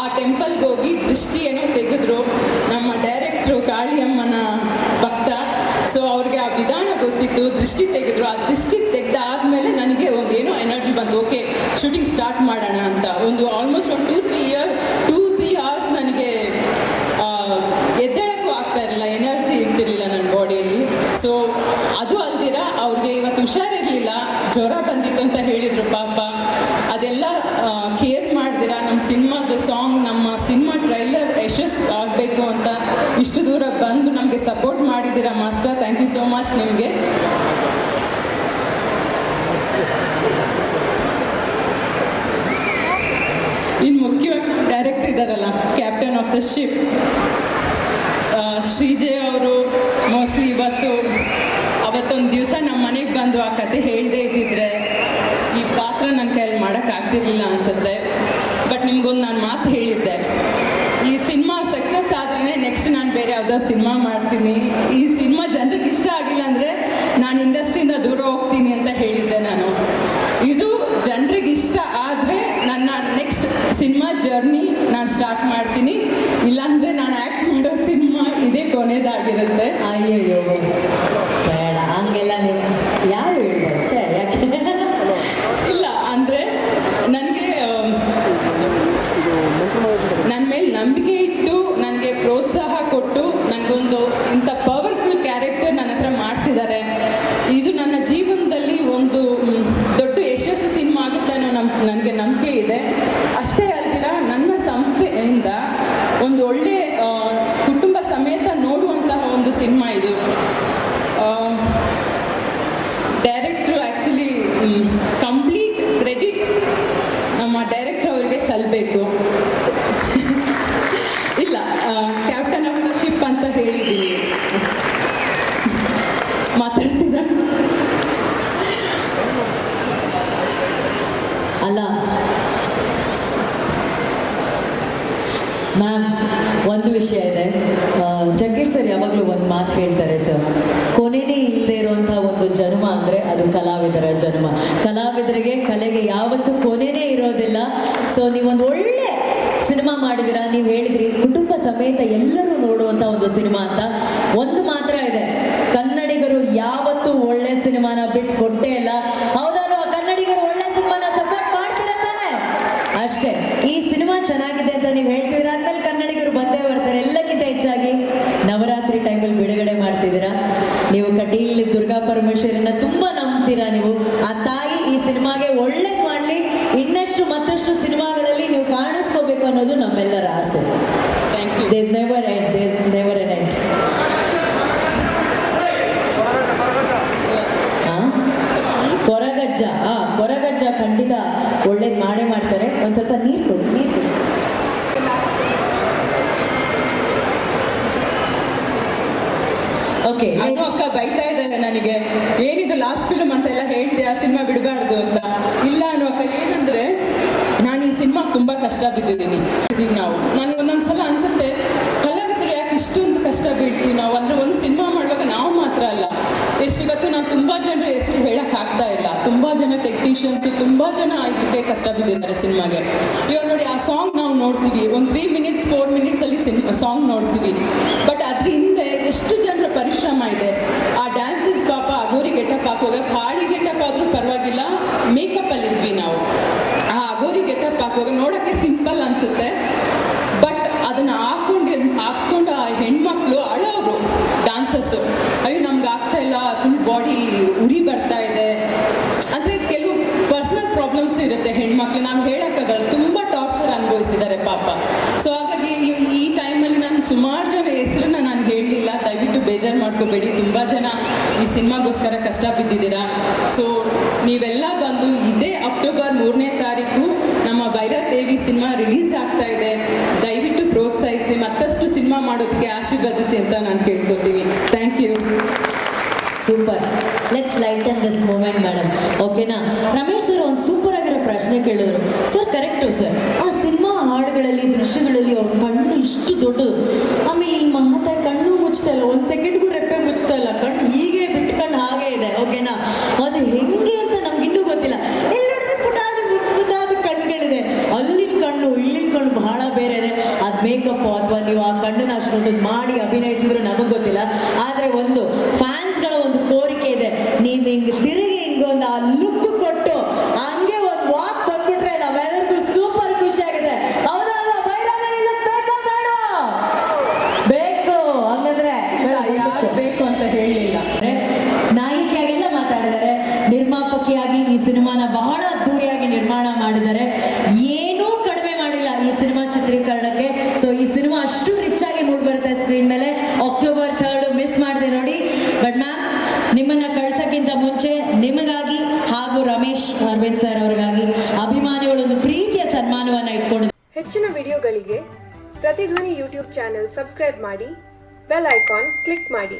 ಆ ಟೆಂಪಲ್ಗೆ ಹೋಗಿ ದೃಷ್ಟಿ ಏನೋ ತೆಗೆದ್ರು. ನಮ್ಮ ಡೈರೆಕ್ಟ್ರು ಕಾಳಿಯಮ್ಮನ ಭಕ್ತ. ಸೊ ಅವ್ರಿಗೆ ಆ ವಿಧಾನ ಗೊತ್ತಿತ್ತು, ದೃಷ್ಟಿ ತೆಗೆದ್ರು. ಆ ದೃಷ್ಟಿ ತೆಗೆದಾದ್ಮೇಲೆ ನನಗೆ ಒಂದು ಏನೋ ಎನರ್ಜಿ ಬಂತು. ಓಕೆ ಶೂಟಿಂಗ್ ಸ್ಟಾರ್ಟ್ ಮಾಡೋಣ ಅಂತ. ಒಂದು ಆಲ್ಮೋಸ್ಟ್ ಒಂದು two three year two three hours ನನಗೆ ಎದ್ದೇಳಕ್ಕೂ ಆಗ್ತಾ ಇರಲಿಲ್ಲ. ಎನರ್ಜಿ ಇರ್ತಿರಲಿಲ್ಲ ನನ್ನ ಬಾಡಿಯಲ್ಲಿ ಸೊ ಅದು ಅಲ್ದಿರ, ಅವ್ರಿಗೆ ಇವತ್ತು ಹುಷಾರಿರಲಿಲ್ಲ, ಜ್ವರ ಬಂದಿತ್ತು ಅಂತ ಹೇಳಿದರು ಪಾಪ. ಅದೆಲ್ಲ ಕೇರ್ ಮಾಡ್ದಿರ ನಮ್ಮ ಸಿನಿಮಾದ ಸಾಂಗ್ ನಮ್ಮ ಸಿನಿಮಾ ಟ್ರೈಲರ್ ಯಶಸ್ ಆಗಬೇಕು ಅಂತ ಇಷ್ಟು ದೂರ ಬಂದು ನಮಗೆ ಸಪೋರ್ಟ್ ಮಾಡಿದ್ದೀರಾ master? Thank you so much ನಿಮಗೆ. ಇನ್ನು ಮುಖ್ಯವಾಗಿ ಡೈರೆಕ್ಟರ್ ಇದ್ದಾರಲ್ಲ captain of the ship Shreejay ಅವರು ಮೋಸ್ಟ್ಲಿ ಇವತ್ತು ಬಂದು ಆ ಕತೆ ಹೇಳದೇ ಇದ್ದಿದ್ರೆ ಈ ಪಾತ್ರ ನನ್ನ ಕೈಯಲ್ಲಿ ಮಾಡೋಕ್ಕಾಗ್ತಿರ್ಲಿಲ್ಲ ಅನ್ಸುತ್ತೆ. ಬಟ್ ನಿಮ್ಗೊಂದು ನಾನು ಮಾತು ಹೇಳಿದ್ದೆ. ಈ ಸಿನಿಮಾ ಸಕ್ಸಸ್ ಆದ್ರೆ ನೆಕ್ಸ್ಟ್ ನಾನು ಬೇರೆ ಯಾವುದೋ ಸಿನಿಮಾ ಮಾಡ್ತೀನಿ. ಈ ಸಿನಿಮಾ ಜನರಿಗೆ ಇಷ್ಟ ಆಗಿಲ್ಲ ಅಂದರೆ ನಾನು ಇಂಡಸ್ಟ್ರಿಯಿಂದ ದೂರ ಹೋಗ್ತೀನಿ ಅಂತ ಹೇಳಿದ್ದೆ ನಾನು. ಇದು ಜನರಿಗೆ ಇಷ್ಟ ಆದರೆ ನನ್ನ ನೆಕ್ಸ್ಟ್ ಸಿನಿಮಾ ಜರ್ನಿ ನಾನು ಸ್ಟಾರ್ಟ್ ಮಾಡ್ತೀನಿ. ಇಲ್ಲಾಂದರೆ ನಾನು ಆ್ಯಕ್ಟ್ ಮಾಡೋ ಸಿನಿಮಾ ಇದೇ ಕೊನೆಯದಾಗಿರುತ್ತೆ ಅಯ್ಯೋ ಬೇಡ. ಹಂಗೆಲ್ಲ ನೀವು ಯಾರು ಹೇಳ್ಬಾರ್ದು ಛೇ ಯಾಕೆ ಇಲ್ಲ ಅಂದರೆ ನನಗೆ ನನ್ನ ಮೇಲೆ ನಂಬಿಕೆ ಇಟ್ಟು ನನಗೆ ಪ್ರೋತ್ಸಾಹ ಕೊಟ್ಟು ನನಗೊಂದು ಇಂಥ ಪವರ್ಫುಲ್ ಕ್ಯಾರೆಕ್ಟರ್ ನನ್ನ ಹತ್ರ ಮಾಡಿಸಿದ್ದಾರೆ. ಇದು ನನ್ನ ಜೀವನದಲ್ಲಿ ಒಂದು ದೊಡ್ಡ ಯಶಸ್ಸು ಸಿನಿಮಾ ಆಗುತ್ತೆ ಅನ್ನೋ ನಮ್, ನನಗೆ ನಂಬಿಕೆ ಇದೆ. ಅಷ್ಟೇ ಅಲ್ದಿರ, ನನ್ನ ಸಂಸ್ಥೆಯಿಂದ ಒಂದು ಒಳ್ಳೆ ಕುಟುಂಬ ಸಮೇತ ನೋಡುವಂತಹ ಒಂದು ಸಿನಿಮಾ ಇದು. ಡೈರೆಕ್ಟ್ರು ಆ್ಯಕ್ಚುಲಿ ಕಂಪ್ಲೀಟ್ ಕ್ರೆಡಿಟ್ ನಮ್ಮ ಡೈರೆಕ್ಟರ್ ಅವರಿಗೆ ಸಲ್ಲಬೇಕು ಕ್ಯಾಪ್ಟನ್ ಆಫ್ ದ ಶಿಪ್ ಅಂತ ಹೇಳಿದ್ದೀನಿ. ಮಾತಾಡ್ತೀರಾ? ಅಲ್ಲ. ಮ್ಯಾಮ್, ಒಂದು ವಿಷಯ ಇದೆ. ಜಗ್ಗೀರ್ ಸರ್ ಯಾವಾಗಲೂ ಒಂದು ಮಾತು ಹೇಳ್ತಾರೆ, ಸರ್. ಕೊನೆನೇ ಇಲ್ಲದೆ ಇರುವಂತಹ ಒಂದು ಜನ್ಮ ಅಂದರೆ ಅದು ಕಲಾವಿದರ ಜನ್ಮ. ಕಲಾವಿದರಿಗೆ ಕಲೆಗೆ ಯಾವತ್ತೂ ಕೊನೆನೇ ಇರೋದಿಲ್ಲ. ಸೊ ನೀವೊಂದು ಒಳ್ಳೆ ಸಿನಿಮಾ ಮಾಡಿದಿರಾ? ನೀವು ಹೇಳಿದ್ರಿ, ಕುಟುಂಬ ಸಮೇತ ಎಲ್ಲರೂ ನೋಡುವಂತ ಒಂದು ಸಿನಿಮಾ ಅಂತ. ಒಂದು ಮಾತ್ರ ಇದೆ. ಕನ್ನಡಿಗರು ಯಾವತ್ತೂ ಒಳ್ಳೆ ಸಿನಿಮಾನ ಬಿಟ್ಟು ಕೊಟ್ಟೇ ಇಲ್ಲ. ಆ ಕನ್ನಡಿಗರು ಒಳ್ಳೆ ಸಿನಿಮಾನ ಸಪೋರ್ಟ್ ಮಾಡ್ತೀರ ತಾನೆ? ಅಷ್ಟೇ. ಈ ಸಿನಿಮಾ ಚೆನ್ನಾಗಿದೆ ಅಂತ ನೀವು ಹೇಳ್ತೀರಾ ಅಂದ್ಮೇಲೆ ಕನ್ನಡಿಗರು ಬಂದೇ ಬರ್ತಾರೆ. ಎಲ್ಲಕ್ಕಿಂತ ಹೆಚ್ಚಾಗಿ ನವರಾತ್ರಿ ಟೈಮಲ್ಲಿ ಬಿಡುಗಡೆ ಮಾಡ್ತಿದ್ದೀರಾ? ನೀವು ಕಟೀಲ್ ದುರ್ಗಾ ಪರಮೇಶ್ವರಿನ ತುಂಬಾ ನಂಬ್ತೀರಾ ನೀವು? ಆ ತಾಯಿ ಈ ಸಿನಿಮಾಗೆ ಒಳ್ಳೇದು ಮಾಡಲಿ. ಇನ್ನಷ್ಟು ಮತ್ತಷ್ಟು ಕಾಣಿಸ್ಕೋಬೇಕು ಅನ್ನೋದು ನಮ್ಮೆಲ್ಲರ ಆಸೆ. Thank you this never end this never an end Koragajja. ಆ ಕೊರಗಜ್ಜ ಖಂಡಿತ ಒಳ್ಳೇದು ಮಾಡೇ ಮಾಡ್ತಾರೆ. ಒಂದು ಸ್ವಲ್ಪ ನೀರು ಕೊಡು ನೀರು ಕೊಡು. ಓಕೆ ಅನು ಅಕ್ಕ ಬೈತಾ ಇದ್ದಾರೆ ನನಗೆ. ಏನಿದು ಲಾಸ್ಟ್ ಫಿಲ್ಮ್ ಅಂತ ಎಲ್ಲ ಹೇಳ್ತೀಯ? ಆ ಸಿನಿಮಾ ಬಿಡಬಾರ್ದು ಅಂತ. ಇಲ್ಲ ಅನ್ನೋ ಅಕ್ಕ ಈ ಸಿನಿಮಾ ತುಂಬ ಕಷ್ಟ ಬಿದ್ದಿದ್ದೀನಿ. ಇದೀವಿ ನಾವು. ನನಗೆ ಒಂದೊಂದು ಸಲ ಅನ್ಸುತ್ತೆ, ಕಲಾವಿದರು ಯಾಕೆ ಇಷ್ಟೊಂದು ಕಷ್ಟ ಬೀಳ್ತೀವಿ ನಾವು? ಅಂದರೆ ಒಂದು ಸಿನಿಮಾ ಮಾಡುವಾಗ ನಾವು ಮಾತ್ರ ಅಲ್ಲ. ಎಷ್ಟು ಇವತ್ತು ನಾವು ತುಂಬ ಜನರ ಹೆಸರು ಹೇಳೋಕ್ಕಾಗ್ತಾ ಆಗ್ತಾ ಇಲ್ಲ. ತುಂಬ ಜನ ಟೆಕ್ನಿಷಿಯನ್ಸ್ ತುಂಬ ಜನ ಇದಕ್ಕೆ ಕಷ್ಟ ಬಿದ್ದಿದ್ದಾರೆ ಸಿನಿಮಾಗೆ. ಇವಾಗ ನೋಡಿ, ಆ ಸಾಂಗ್ ನಾವು ನೋಡ್ತೀವಿ. ಒಂದು ತ್ರೀ ಮಿನಿಟ್ಸ್ ಫೋರ್ ಮಿನಿಟ್ಸ್ ಅಲ್ಲಿ ಸಿನಿಮಾ ಸಾಂಗ್ ನೋಡ್ತೀವಿ. ಬಟ್ ಅದ್ರ ಹಿಂದೆ ಎಷ್ಟು ಜನರ ಪರಿಶ್ರಮ ಇದೆ? ಆ ಡ್ಯಾನ್ಸಸ್ ಪಾಪ ಅಗೋರಿ ಗೆಟಪ್ ಹಾಕುವಾಗ ಖಾಳಿ ಗೆಟಪ್ ಆದ್ರೂ ಪರವಾಗಿಲ್ಲ ಮೇಕಪ್ ಅಲ್ಲಿ ಇದ್ವಿ ನಾವು ಆ ಅಗೋರಿ ಗೆಟಪ್ ಹಾಕುವಾಗ ನೋಡೋಕ್ಕೆ ಸಿಂಪಲ್ ಅನ್ಸುತ್ತೆ ಬಟ್ ಅದನ್ನ ಹಾಕೊಂಡು ಹಾಕ್ಕೊಂಡು ಆ ಹೆಣ್ಮಕ್ಳು ಅಳೋರು ಡಾನ್ಸಸ್ಸು ಅಯ್ಯೋ ನಮ್ಗೆ ಆಗ್ತಾ ಇಲ್ಲ ಫುಲ್ ಬಾಡಿ ಉರಿ ಬರ್ತಾ ಇದೆ ಅಂದರೆ ಕೆಲವು ಪರ್ಸ್ನಲ್ ಪ್ರಾಬ್ಲಮ್ಸು ಇರುತ್ತೆ ಹೆಣ್ಮಕ್ಳು ನಾವು ಹೇಳೋಕ್ಕಾಗಲ್ಲ ತುಂಬ ಟಾರ್ಚರ್ ಅನುಭವಿಸಿದ್ದಾರೆ ಪಾಪ ಸೊ ಹಾಗಾಗಿ ಈ- ಈ ಟೈಮಲ್ಲಿ ನಾನು ಸುಮಾರು ಜನ ಹೆಸರನ್ನ ನಾನು ಹೇಳಲಿಲ್ಲ. ದಯವಿಟ್ಟು ಬೇಜಾರು ಮಾಡ್ಕೋಬೇಡಿ. ತುಂಬ ಜನ ಈ ಸಿನಿಮಾಗೋಸ್ಕರ ಕಷ್ಟ ಬಿದ್ದಿದ್ದೀರಾ? ಸೊ ನೀವೆಲ್ಲ ಬಂದು ಇದೇ ಅಕ್ಟೋಬರ್ ಮೂರನೇ ತಾರೀಕು ನಮ್ಮ ಭೈರದೇವಿ ಸಿನಿಮಾ ರಿಲೀಸ್ ಆಗ್ತಾ ಇದೆ. ದಯವಿಟ್ಟು ಪ್ರೋತ್ಸಾಹಿಸಿ. ಮತ್ತಷ್ಟು ಸಿನಿಮಾ ಮಾಡೋದಕ್ಕೆ ಆಶೀರ್ವದಿಸಿ ಅಂತ ನಾನು ಕೇಳ್ಕೊತೀನಿ. Thank you super let's lighten this moment madam ಓಕೆನಾ ರಮೇಶ್ ಸರ್ ಒಂದು ಸೂಪರ್ ಆಗಿರೋ ಪ್ರಶ್ನೆ ಕೇಳಿದ್ರು. ಸರ್ ಕರೆಕ್ಟು ಸರ್ ಹಾಡುಗಳಲ್ಲಿ ದೃಶ್ಯಗಳಲ್ಲಿ ಅವ್ರ ಕಣ್ಣು ಇಷ್ಟು ದೊಡ್ಡದು. ಆಮೇಲೆ ಈ ಮಹಾತಾಯಿ ಕಣ್ಣು ಮುಚ್ತಾ ಇಲ್ಲ, ಒಂದು ಸೆಕೆಂಡ್ಗೂ ರೆಪ್ಪೆ ಮುಚ್ತಾ ಇಲ್ಲ. ಕಣ್ಣು ಹೀಗೆ ಬಿಟ್ಕೊಂಡು ಹಾಗೆ ಇದೆ ಓಕೆನಾ ಅದು ಹೆಂಗೆ ಅಂತ ನಮ್ಗೆ ಇನ್ನೂ ಗೊತ್ತಿಲ್ಲ. ಎಲ್ಲಿ ಪುಟಾಣಿ ಮುದ್ದಾದ ಕಣ್ಣುಗಳಿದೆ. ಅಲ್ಲಿನ ಕಣ್ಣು, ಇಲ್ಲಿನ ಕಣ್ಣು ಬಹಳ ಬೇರೆ ಇದೆ. ಅದು ಮೇಕಪ್ ಅಥವಾ ನೀವು ಆ ಕಣ್ಣನ್ನ ಅಷ್ಟು ದೊಡ್ಡದು ಮಾಡಿ ಅಭಿನಯಿಸಿದ್ರು ನಮಗೆ ಗೊತ್ತಿಲ್ಲ. ಆದರೆ ಒಂದು ಫ್ಯಾನ್ಸ್ಗಳ ಒಂದು ಕೋರಿಕೆ ಇದೆ. ನೀವು ಹಿಂಗೆ ತಿರುಗಿ ಹಿಂಗೊಂದು ಆ ಯಾರು ಬೇಕು ಅಂತ ಹೇಳಲಿಲ್ಲ ನಾಯಕಿಯಾಗೆಲ್ಲ ಮಾತಾಡಿದ್ದಾರೆ. ನಿರ್ಮಾಪಕಿಯಾಗಿ ಈ ಸಿನಿಮಾನ ಬಹಳ ಅದ್ದೂರಿಯಾಗಿ ನಿರ್ಮಾಣ ಮಾಡಿದ್ದಾರೆ. ಏನೂ ಕಡಿಮೆ ಮಾಡಿಲ್ಲ ಈ ಸಿನಿಮಾ ಚಿತ್ರೀಕರಣಕ್ಕೆ. ಸೊ ಈ ಸಿನಿಮಾ ಅಷ್ಟು ರಿಚ್ ಆಗಿ ಮೂಡ್ ಬರುತ್ತೆ ಸ್ಕ್ರೀನ್ ಮೇಲೆ. ಅಕ್ಟೋಬರ್ ಥರ್ಡ್ ಮಿಸ್ ಮಾಡಿದೆ ನೋಡಿ. ಬಟ್ ಮ್ಯಾಮ್ ನಿಮ್ಮನ್ನ ಕಳ್ಸಕ್ಕಿಂತ ಮುಂಚೆ ನಿಮಗಾಗಿ ಹಾಗೂ ರಮೇಶ್ ಅರವಿಂದ್ ಸರ್ ಅವ್ರಿಗಾಗಿ ಅಭಿಮಾನಿಗಳೊಂದು ಪ್ರೀತಿಯ ಸನ್ಮಾನವನ್ನ ಇಟ್ಕೊಂಡು ಹೆಚ್ಚಿನ ವಿಡಿಯೋಗಳಿಗೆ ಪ್ರತಿಧ್ವನಿ ಯೂಟ್ಯೂಬ್ ಚಾನೆಲ್ ಸಬ್ಸ್ಕ್ರೈಬ್ ಮಾಡಿ, ಬೆಲ್ ಐಕಾನ್ ಕ್ಲಿಕ್ ಮಾಡಿ.